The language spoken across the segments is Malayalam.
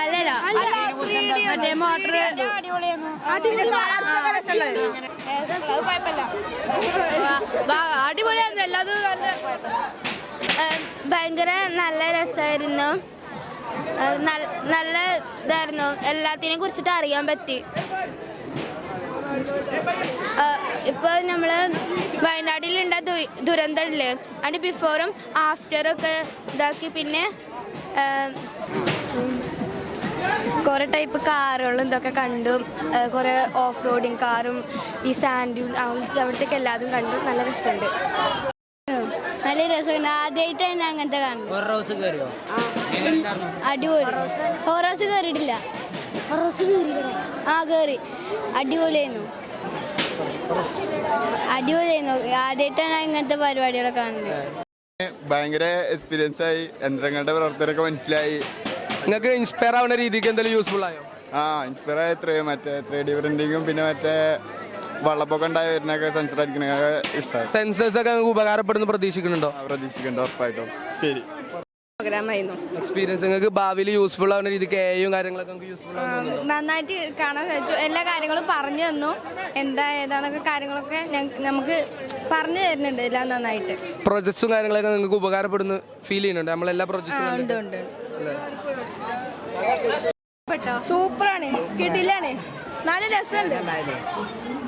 അല്ലല്ല. മറ്റേ മോട്ടർ അടിപൊളിയായിരുന്നു. എല്ലാതും നല്ല ഭയങ്കര നല്ല രസമായിരുന്നു നല്ല ഇതായിരുന്നു. എല്ലാത്തിനെ കുറിച്ചിട്ട് അറിയാൻ പറ്റി. ഇപ്പോൾ നമ്മൾ വയനാട്ടിലുണ്ട ദു- ദുരന്തമില്ലേ? അതിന് ബിഫോറും ആഫ്റ്ററും ഒക്കെ ഇതാക്കി പിന്നെ കുറേ ടൈപ്പ് കാറുകളും ഇതൊക്കെ കണ്ടു. കുറേ ഓഫ് റോഡിങ് കാറും ഈ സാൻഡും അവിടത്തേക്ക് എല്ലാതും കണ്ടു. നല്ല രസമുണ്ട്. നല്ല രസമുണ്ട്. ആദ്യമായിട്ട് തന്നെ അങ്ങനത്തെ കയറിയോ അടിപൊളി. ഹോറോസ് കയറിയിട്ടില്ല ഹോറോസ് കയറിയില്ല ആ കേറി. അടിപൊളിയായിരുന്നു. അടിപൊളിയായിരുന്നു. ആദ്യമായിട്ടാണ് ഞാൻ ഇങ്ങനത്തെ പരിപാടികളൊക്കെ കാണുന്നത്. ഭയങ്കര എക്സ്പീരിയൻസ് ആയി. യന്ത്രങ്ങളുടെ പ്രവർത്തനമൊക്കെ മനസ്സിലായി. നിങ്ങൾക്ക് ഇൻസ്പയർ ആവുന്ന രീതിക്ക് എന്തെങ്കിലും യൂസ്ഫുൾ ആയോ? ആ ഇൻസ്പയർ ആയ എത്രയോ. മറ്റേ ത്രീ ഡി പ്രിന്റിങ്ങും പിന്നെ മറ്റേ വെള്ളപ്പൊക്കം ഉണ്ടായി വരുന്നൊക്കെ സെൻസർ അടിക്കണ ഇഷ്ടമായി സെൻസേഴ്സ് ഒക്കെ ഉപകാരപ്പെടുന്ന ഉപകാരപ്പെടുന്നു പ്രതീക്ഷിക്കുന്നുണ്ടോ? പ്രതീക്ഷിക്കുന്നുണ്ട്. ഉറപ്പായിട്ടും. ശരി. എക്സ്പീരിയൻസ് നിങ്ങൾക്ക് ഭാവിയിൽ യൂസ്ഫുൾ ആവുന്ന രീതിക്ക് എയും കാര്യങ്ങളൊക്കെ നമുക്ക് യൂസ്ഫുൾ ആവുന്നുണ്ടോ നന്നായിട്ട് കാണാൻ സാധിച്ചു. എല്ലാ കാര്യങ്ങളും പറഞ്ഞു തന്നു. എന്താ ഏതാന്നൊക്കെ കാര്യങ്ങളൊക്കെ ഞങ്ങ- നമുക്ക് പറഞ്ഞു തരുന്നുണ്ട് എല്ലാം നന്നായിട്ട്. പ്രൊജക്ട്സും കാര്യങ്ങളൊക്കെ നിങ്ങൾക്ക് ഉപകാരപ്പെടുന്നു ഫീൽ ചെയ്യുന്നുണ്ട്. നമ്മളെല്ലാ ആ പ്രൊജക്ട്സും ഉണ്ട് ഉണ്ട്. സൂപ്പറാണ്. കിടിലാണ്. നല്ല രസമുണ്ട്.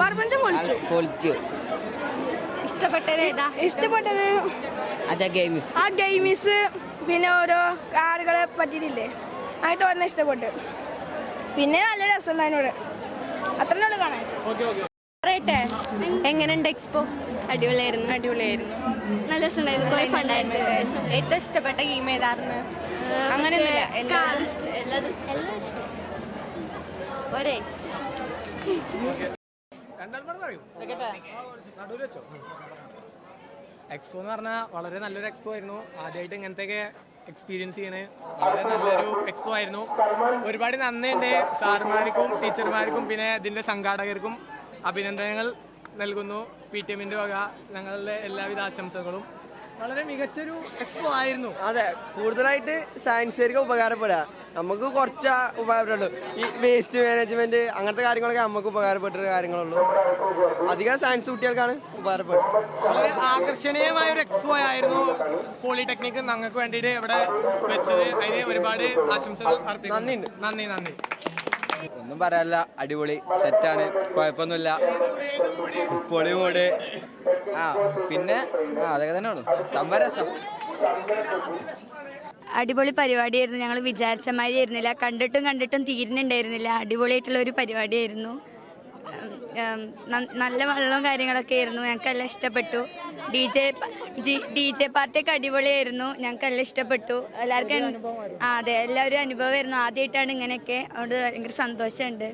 പറമ്പത്ത് പൊളിച്ചു. പൊളിച്ചു. ഇഷ്ടപ്പെട്ടത് ഏതാ? ഇഷ്ടപ്പെട്ടത്? അതെ ഗെയിംസ്. ആ ഗെയിംസ്. പിന്നെ ഓരോ കാറുകളെ പറ്റിയിട്ടില്ലേ? അങ്ങനെ തോന്നുന്ന ഇഷ്ടപ്പെട്ടു. പിന്നെ നല്ല രസമുണ്ട് അതിനോട്. അത്ര ഉള്ളു കാണാൻ. പറയട്ടെ? എങ്ങനെയുണ്ട് എക്സ്പോ? അടിപൊളിയായിരുന്നു. അടിപൊളിയായിരുന്നു. നല്ല രസമുണ്ടായിരുന്നു. കുറേ ഫണ്ടായിരുന്നു ഏറ്റവും ഇഷ്ടപ്പെട്ട ഗെയിം ഏതായിരുന്നു? അങ്ങനെയൊന്നുമില്ല. എല്ലാതും ഇഷ്ടം. എല്ലാം ഇഷ്ടം. ഒരേ. എക്സ്പോ എന്ന് പറഞ്ഞാൽ വളരെ നല്ലൊരു എക്സ്പോ ആയിരുന്നു. ആദ്യമായിട്ട് ഇങ്ങനത്തെയൊക്കെ എക്സ്പീരിയൻസ് ചെയ്യണേ. വളരെ നല്ലൊരു എക്സ്പോ ആയിരുന്നു. ഒരുപാട് നന്ദിയുണ്ട് സാറുമാർക്കും ടീച്ചർമാർക്കും പിന്നെ ഇതിന്റെ സംഘാടകർക്കും അഭിനന്ദനങ്ങൾ നൽകുന്നു. പി ടി എമ്മിന്റെ വക ഞങ്ങളുടെ എല്ലാവിധ ആശംസകളും. വളരെ മികച്ചൊരു എക്സ്പോ ആയിരുന്നു. അതെ കൂടുതലായിട്ട് സയൻസുകാർക്ക് ഉപകാരപ്പെടുക. നമുക്ക് കുറച്ച് ഉപകാരപ്പെടുള്ളൂ. ഈ വേസ്റ്റ് മാനേജ്മെന്റ് അങ്ങനത്തെ കാര്യങ്ങളൊക്കെ നമുക്ക് ഉപകാരപ്പെട്ടൊരു കാര്യങ്ങളുള്ളൂ. അധികം സയൻസ് കുട്ടികൾക്കാണ് ഉപകാരപ്പെടുക. വളരെ ആകർഷണീയമായ ഒരു എക്സ്പോ ആയിരുന്നു പോളിടെക്നിക്ക് ഞങ്ങൾക്ക് വേണ്ടിയിട്ട് ഇവിടെ വെച്ചത്. അതിന് ഒരുപാട് ആശംസകൾ അർപ്പിക്കുന്നു. നന്ദിയുണ്ട്. നന്ദി നന്ദി. ഒന്നും പറയാനില്ല അടിപൊളി സെറ്റാണ് കുഴപ്പമൊന്നുമില്ല. പൊളിമൂട് ആ പിന്നെ ആ അതൊക്കെ തന്നെ ഉള്ളു. സംവരസം അടിപൊളി പരിപാടിയായിരുന്നു. ഞങ്ങൾ വിചാരിച്ച മാതിരി ആയിരുന്നില്ല. കണ്ടിട്ടും കണ്ടിട്ടും തീരുന്നുണ്ടായിരുന്നില്ല. അടിപൊളിയായിട്ടുള്ള ഒരു പരിപാടിയായിരുന്നു. നല്ല വെള്ളവും കാര്യങ്ങളൊക്കെ ആയിരുന്നു. ഞങ്ങൾക്ക് എല്ലാം ഇഷ്ടപ്പെട്ടു. ഡി ജെ ഡി ജെ പാർട്ടിയൊക്കെ അടിപൊളിയായിരുന്നു. ഞങ്ങൾക്ക് എല്ലാം ഇഷ്ടപ്പെട്ടു. എല്ലാവർക്കും ആ അതെ എല്ലാവരും അനുഭവമായിരുന്നു. ആദ്യമായിട്ടാണ് ഇങ്ങനെയൊക്കെ അതുകൊണ്ട് ഭയങ്കര സന്തോഷമുണ്ട്.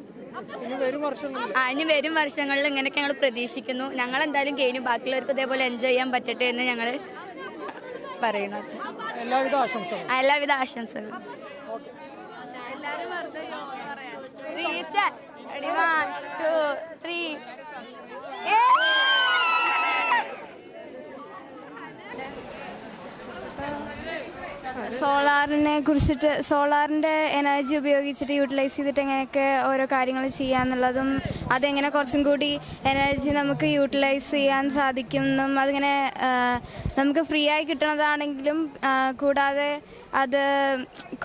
ആ ഇനി വരും വർഷങ്ങളിൽ ഇങ്ങനെയൊക്കെ ഞങ്ങൾ പ്രതീക്ഷിക്കുന്നു. ഞങ്ങൾ എന്തായാലും കഴിഞ്ഞു ബാക്കിയുള്ളവർക്ക് ഇതേപോലെ എൻജോയ് ചെയ്യാൻ പറ്റട്ടെ എന്ന് ഞങ്ങൾ പറയുന്നത് എല്ലാവിധ ആശംസകളും. എല്ലാവിധ ആശംസകളും. Ready, one, two, three. സോളാറിനെ കുറിച്ചിട്ട് സോളാറിന്റെ എനർജി ഉപയോഗിച്ചിട്ട് യൂട്ടിലൈസ് ചെയ്തിട്ട് എങ്ങനെയൊക്കെ ഓരോ കാര്യങ്ങൾ ചെയ്യാന്നുള്ളതും അതെങ്ങനെ കുറച്ചും കൂടി എനർജി നമുക്ക് യൂട്ടിലൈസ് ചെയ്യാൻ സാധിക്കുമെന്നും അതിങ്ങനെ നമുക്ക് ഫ്രീ ആയി കിട്ടുന്നതാണെങ്കിലും കൂടാതെ അത്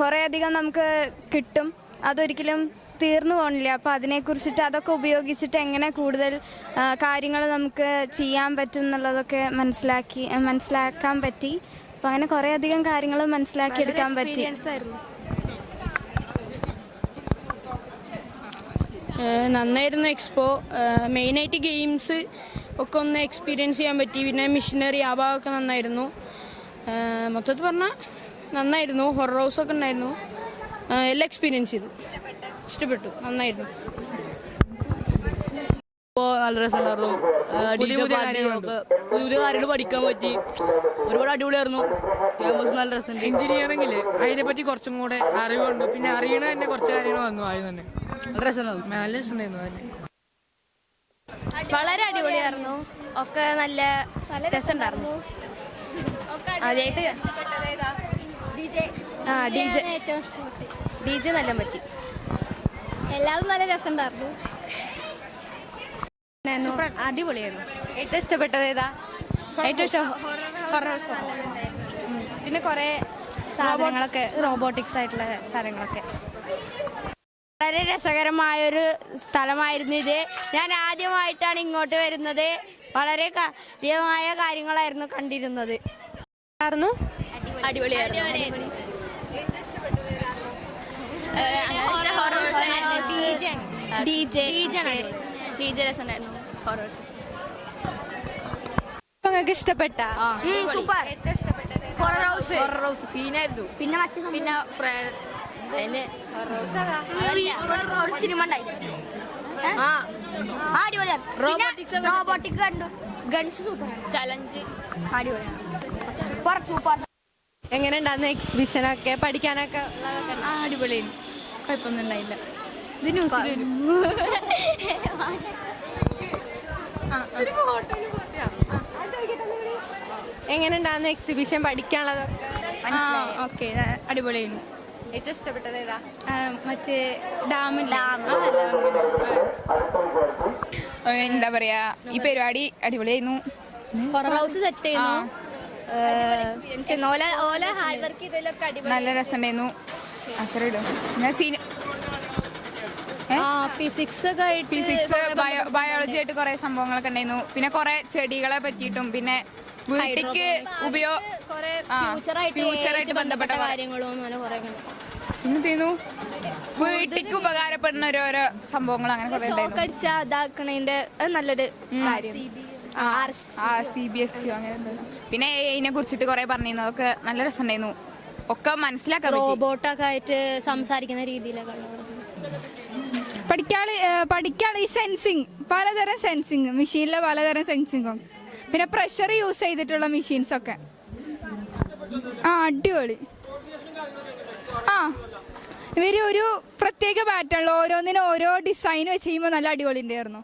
കുറേയധികം നമുക്ക് കിട്ടും. അതൊരിക്കലും തീർന്നു പോകണില്ല അപ്പോൾ അതിനെക്കുറിച്ചിട്ട് അതൊക്കെ ഉപയോഗിച്ചിട്ട് എങ്ങനെ കൂടുതൽ കാര്യങ്ങൾ നമുക്ക് ചെയ്യാൻ പറ്റും എന്നുള്ളതൊക്കെ മനസ്സിലാക്കി മനസ്സിലാക്കാൻ പറ്റി. അപ്പോൾ അങ്ങനെ കുറേയധികം കാര്യങ്ങൾ മനസ്സിലാക്കിയെടുക്കാൻ പറ്റി. നന്നായിരുന്നു എക്സ്പോ. മെയിനായിട്ട് ഗെയിംസ് ഒക്കെ ഒന്ന് എക്സ്പീരിയൻസ് ചെയ്യാൻ പറ്റി. പിന്നെ മിഷനറി ആ ഭാഗമൊക്കെ നന്നായിരുന്നു. മൊത്തത്തിൽ പറഞ്ഞാൽ നന്നായിരുന്നു. ഹൊറർ ഹൗസ് ഒക്കെ ഉണ്ടായിരുന്നു. എല്ലാം എക്സ്പീരിയൻസ് ചെയ്തു. ഇഷ്ടപ്പെട്ടു. നന്നായിരുന്നു. ഇപ്പോൾ നല്ല രസമുണ്ടായിരുന്നു. പുതിയ പുതിയ കാര്യങ്ങളൊക്കെ. പുതിയ പുതിയ കാര്യങ്ങൾ പഠിക്കാൻ പറ്റി. ഒരുപാട് അടിപൊളിയായിരുന്നു. ക്യാമ്പസ് നല്ല രസമുണ്ട്. എഞ്ചിനീയറിംഗിൽ അതിനെപ്പറ്റി കുറച്ചും കൂടെ അറിവുണ്ട്. പിന്നെ അറിയണ തന്നെ കുറച്ച് കാര്യങ്ങൾ വന്നു ആദ്യം തന്നെ. നല്ല രസമുണ്ടായിരുന്നു. നല്ല രസമുണ്ടായിരുന്നു അതിന് വളരെ അടിപൊളിയായിരുന്നു. ഒക്കെ നല്ല രസമുണ്ടായിരുന്നു. ആദ്യമായിട്ട് ആ ഡി ജെ. ഡി ജെ നല്ല പറ്റി. എല്ലാവരും നല്ല രസമുണ്ടായിരുന്നു. അടിപൊളിയായിരുന്നു. ഏറ്റവും ഇഷ്ടപ്പെട്ടത് ഏതാ? ഏറ്റവും ഇഷ്ടം പിന്നെ കുറേ സാധനങ്ങളൊക്കെ റോബോട്ടിക്സ് ആയിട്ടുള്ള സാധനങ്ങളൊക്കെ. വളരെ രസകരമായൊരു സ്ഥലമായിരുന്നു ഇത്. ഞാൻ ആദ്യമായിട്ടാണ് ഇങ്ങോട്ട് വരുന്നത്. വളരെ കാര്യമായ കാര്യങ്ങളായിരുന്നു കണ്ടിരുന്നത്. അടിപൊളിയായിരുന്നു. ഡി ജെ ഡി ജെ രസമുണ്ടായിരുന്നു ഹൊറേഴ്സ് നിങ്ങൾക്ക് ഇഷ്ടപ്പെട്ട? Super horror house horror house സീനായിരുന്നു പിന്നെ മറ്റു പിന്നെ ഒരു ആ. അടിപൊളിയാണ്. റോബോട്ടിക് കണ്ടു? ഗൺസ് സൂപ്പർ ചലഞ്ച് അടിപൊളിയാണ്. സൂപ്പർ സൂപ്പർ എങ്ങനെ ഉണ്ടായിരുന്നു എക്സിബിഷനൊക്കെ പഠിക്കാനൊക്കെ അടിപൊളി കുഴപ്പമൊന്നും ഉണ്ടായില്ല ഇത് ന്യൂസിൽ വരും. എങ്ങനെ ഉണ്ടായിരുന്നു എക്സിബിഷൻ പഠിക്കാനുള്ളതൊക്കെ ഓക്കെ. അടിപൊളിയായിരുന്നു. ഏറ്റവും ഇഷ്ടപ്പെട്ടത് ഏതാ? മറ്റേ ഡാമില്ല എന്താ പറയാ ഈ പരിപാടി അടിപൊളിയായിരുന്നു. ഹൊറർ ഹൗസ് സെറ്റ് ചെയ്യുന്നു. ഓല ഓല ഹാർഡ് വർക്ക് ചെയ്തതിലൊക്കെ അടിപൊളി. നല്ല രസമുണ്ടായിരുന്നു. അത്ര ഇടും ഞാൻ സീന ആ ഫിസിക്സ് ഒക്കെ ആയിട്ട് ഫിസിക്സ് ബയോളജി ആയിട്ട് കുറെ സംഭവങ്ങളൊക്കെ ഉണ്ടായിരുന്നു. പിന്നെ കുറെ ചെടികളെ പറ്റിയിട്ടും പിന്നെ വീട്ടിക്ക് ഉപയോഗ ഫ്യൂച്ചറായിട്ട് ബന്ധപ്പെട്ട കാര്യങ്ങളും പിന്നെന്തേന്നു വീട്ടിക്ക് ഉപകാരപ്പെടുന്ന ഓരോരോ സംഭവങ്ങൾ അങ്ങനെ അടിച്ച നല്ലൊരു കാര്യം. സി ബി എസ് സി അങ്ങനെ. പിന്നെ ഇതിനെ കുറിച്ചിട്ട് കുറെ പറഞ്ഞിരുന്നു. അതൊക്കെ നല്ല രസമുണ്ടായിരുന്നു. ഒക്കെ മനസ്സിലാക്കാൻ പറ്റി. റോബോട്ടൊക്കെ ആയിട്ട് സംസാരിക്കുന്ന രീതിയിലൊക്കെ ഉള്ളത്. പഠിക്കാൾ പഠിക്കാൾ ഈ സെൻസിങ് പലതരം സെൻസിങ് മെഷീനിലെ പലതരം സെൻസിങ്ങും. പിന്നെ പ്രഷർ യൂസ് ചെയ്തിട്ടുള്ള മെഷീൻസ് ഒക്കെ ആ അടിപൊളി. ആ ഇവർ ഒരു പ്രത്യേക പാറ്റേണിൽ ഓരോന്നിനും ഓരോ ഡിസൈൻ വെച്ച് കഴിയുമ്പോൾ നല്ല അടിപൊളി ഉണ്ടായിരുന്നു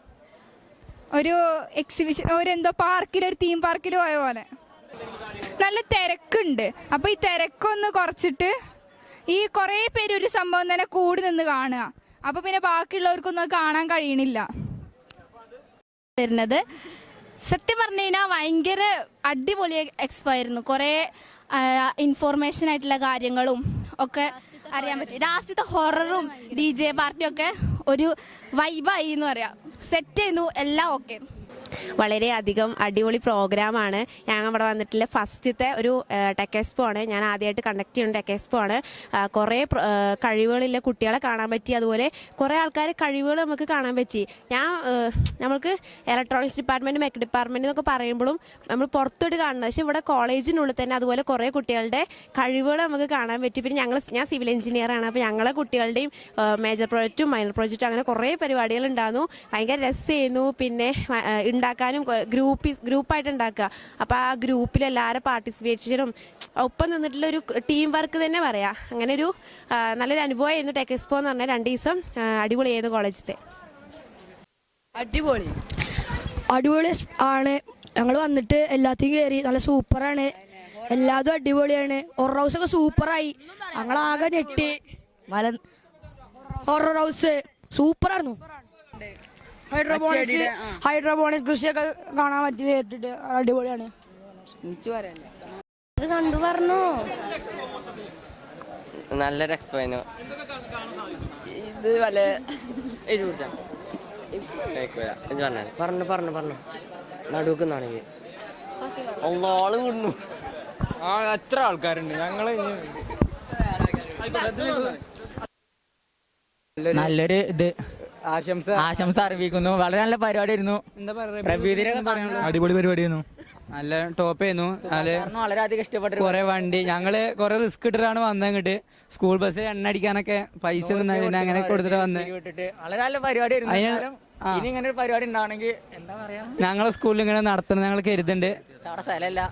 ഒരു എക്സിബിഷൻ ഒരു എന്തോ പാർക്കിൽ ഒരു തീം പാർക്കിൽ പോയ പോലെ. നല്ല തിരക്കുണ്ട്. അപ്പോൾ ഈ തിരക്കൊന്ന് കുറച്ചിട്ട് ഈ കുറേ പേര് ഒരു സംഭവം തന്നെ കൂടി നിന്ന് കാണുക. അപ്പോൾ പിന്നെ ബാക്കിയുള്ളവർക്കൊന്നും കാണാൻ കഴിയണില്ല. വരുന്നത്. സത്യം പറഞ്ഞു കഴിഞ്ഞാൽ ഭയങ്കര അടിപൊളി എക്സ്പോ ആയിരുന്നു കുറേ ഇൻഫോർമേഷൻ ആയിട്ടുള്ള കാര്യങ്ങളും ഒക്കെ അറിയാൻ പറ്റി. ലാസ്റ്റത്തെ ഹൊററും ഡി ജെ പാർട്ടിയും ഒക്കെ ഒരു വൈബായി എന്ന് പറയാം. സെറ്റ് ചെയ്യുന്നു എല്ലാം ഓക്കെ വളരെയധികം അടിപൊളി പ്രോഗ്രാം ആണ് ഞാൻ ഇവിടെ വന്നിട്ടുള്ള ഫസ്റ്റത്തെ ഒരു ടെക് എക്സ്പോ ആണ് ഞാൻ ആദ്യമായിട്ട് കണ്ടക്ട് ചെയ്യുന്ന ടെക് എക്സ്പോ ആണ് കുറേ കഴിവുകളില്ല കുട്ടികളെ കാണാൻ പറ്റി. അതുപോലെ കുറേ ആൾക്കാർ കഴിവുകൾ നമുക്ക് കാണാൻ പറ്റി. ഞാൻ നമുക്ക് ഇലക്ട്രോണിക്സ് ഡിപ്പാർട്ട്മെന്റ് മെക്ക് ഡിപ്പാർട്ട്മെന്റ് എന്നൊക്കെ പറയുമ്പോഴും നമ്മൾ പുറത്തോട്ട് കാണുന്നത്. പക്ഷേ ഇവിടെ കോളേജിനുള്ളിൽ തന്നെ അതുപോലെ കുറേ കുട്ടികളുടെ കഴിവുകൾ നമുക്ക് കാണാൻ പറ്റി. പിന്നെ ഞങ്ങൾ ഞാൻ സിവിൽ എഞ്ചിനീയർ ആണ്. അപ്പോൾ ഞങ്ങളെ കുട്ടികളുടെയും മേജർ പ്രോജക്റ്റും മൈനർ പ്രോജക്റ്റും അങ്ങനെ കുറേ പരിപാടികൾ ഉണ്ടായിരുന്നു. ഭയങ്കര ചെയ്യുന്നു പിന്നെ ഉണ്ടാക്കാനും ഗ്രൂപ്പ് ഗ്രൂപ്പായിട്ട് ഉണ്ടാക്കുക. അപ്പോൾ ആ ഗ്രൂപ്പിൽ എല്ലാവരും ചെയ്യണം. ഒപ്പം നിന്നിട്ടുള്ള ഒരു ടീം വർക്ക് തന്നെ പറയാം. അങ്ങനെ ഒരു നല്ലൊരു അനുഭവമായിരുന്നു ടെക് എക്സ്പോ എന്ന് പറഞ്ഞാൽ രണ്ട് ദിവസം അടിപൊളിയായിരുന്നു കോളേജിൽ അടിപൊളി. അടിപൊളി ആണ്. ഞങ്ങൾ വന്നിട്ട് എല്ലാത്തിനും കയറി നല്ല സൂപ്പറാണ്. എല്ലാതും അടിപൊളിയാണ്. ഹൊറർ ഹൗസ് ഒക്കെ സൂപ്പറായി. ഞങ്ങൾ ആകെ ഞെട്ടി. മല ഹൊറർ ഹൗസ് സൂപ്പറായിരുന്നു. ഹൈഡ്രോപോണിക്സ് ഹൈഡ്രോപോണിക് കൃഷിയൊക്കെ കാണാൻ പറ്റി കേട്ടിട്ട് അടിപൊളിയാണ്. ഇത് കണ്ടു പറഞ്ഞു. നല്ലൊരു എക്സ്പോ ആയിരുന്നു ഇത് വല്ല ഇത് കുടിച്ചാ പറഞ്ഞാൽ പറഞ്ഞു പറഞ്ഞു. പറഞ്ഞു നടുക്കുന്നാണെങ്കിൽ ഒന്നാൾ കൂടുന്നു ആ എത്ര ആൾക്കാരുണ്ട്? ഞങ്ങൾ നല്ലൊരു ഇത്. ആശംസ. ആശംസ അറിയിക്കുന്നു വളരെ നല്ല പരിപാടിയായിരുന്നു. എന്താ പറയുക അടിപൊളി പരിപാടിയായിരുന്നു. നല്ല ടോപ്പ് ആയിരുന്നു. വളരെയധികം ഇഷ്ടപ്പെട്ടു കുറെ വണ്ടി. ഞങ്ങൾ കുറെ റിസ്ക് ഇട്ടിട്ടാണ് വന്നത് ഇങ്ങോട്ട്. സ്കൂൾ ബസ് എണ്ണ അടിക്കാനൊക്കെ പൈസ അങ്ങനെ കൊടുത്തിട്ട് വന്ന്. വളരെ നല്ല ആ. ഇനി ഇങ്ങനെ ഒരു പരിപാടി ഉണ്ടാവണമെങ്കിൽ എന്താ പറയാ? ഞങ്ങളെ സ്കൂളിൽ ഇങ്ങനെ നടത്തണം ഞങ്ങൾ കരുതുന്നുണ്ട്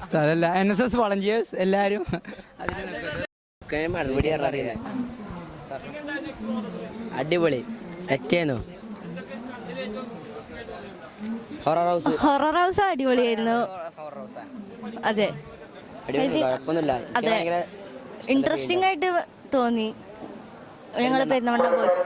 സ്ഥലമല്ല. എൻ എസ് എസ് വളണ്ടിയേഴ്സ് എല്ലാരും. അടിപൊളി. സെറ്റ് ചെയ്യുന്നു ഹൊറർ ഹൗസ് ഹൊറർ ഹൗസ് അടിപൊളിയായിരുന്നു. അതെ. അതെ. ഇൻട്രസ്റ്റിംഗ് ആയിട്ട് തോന്നി. ഞങ്ങൾ പെരുന്നമണ്ട ബോയ്സ്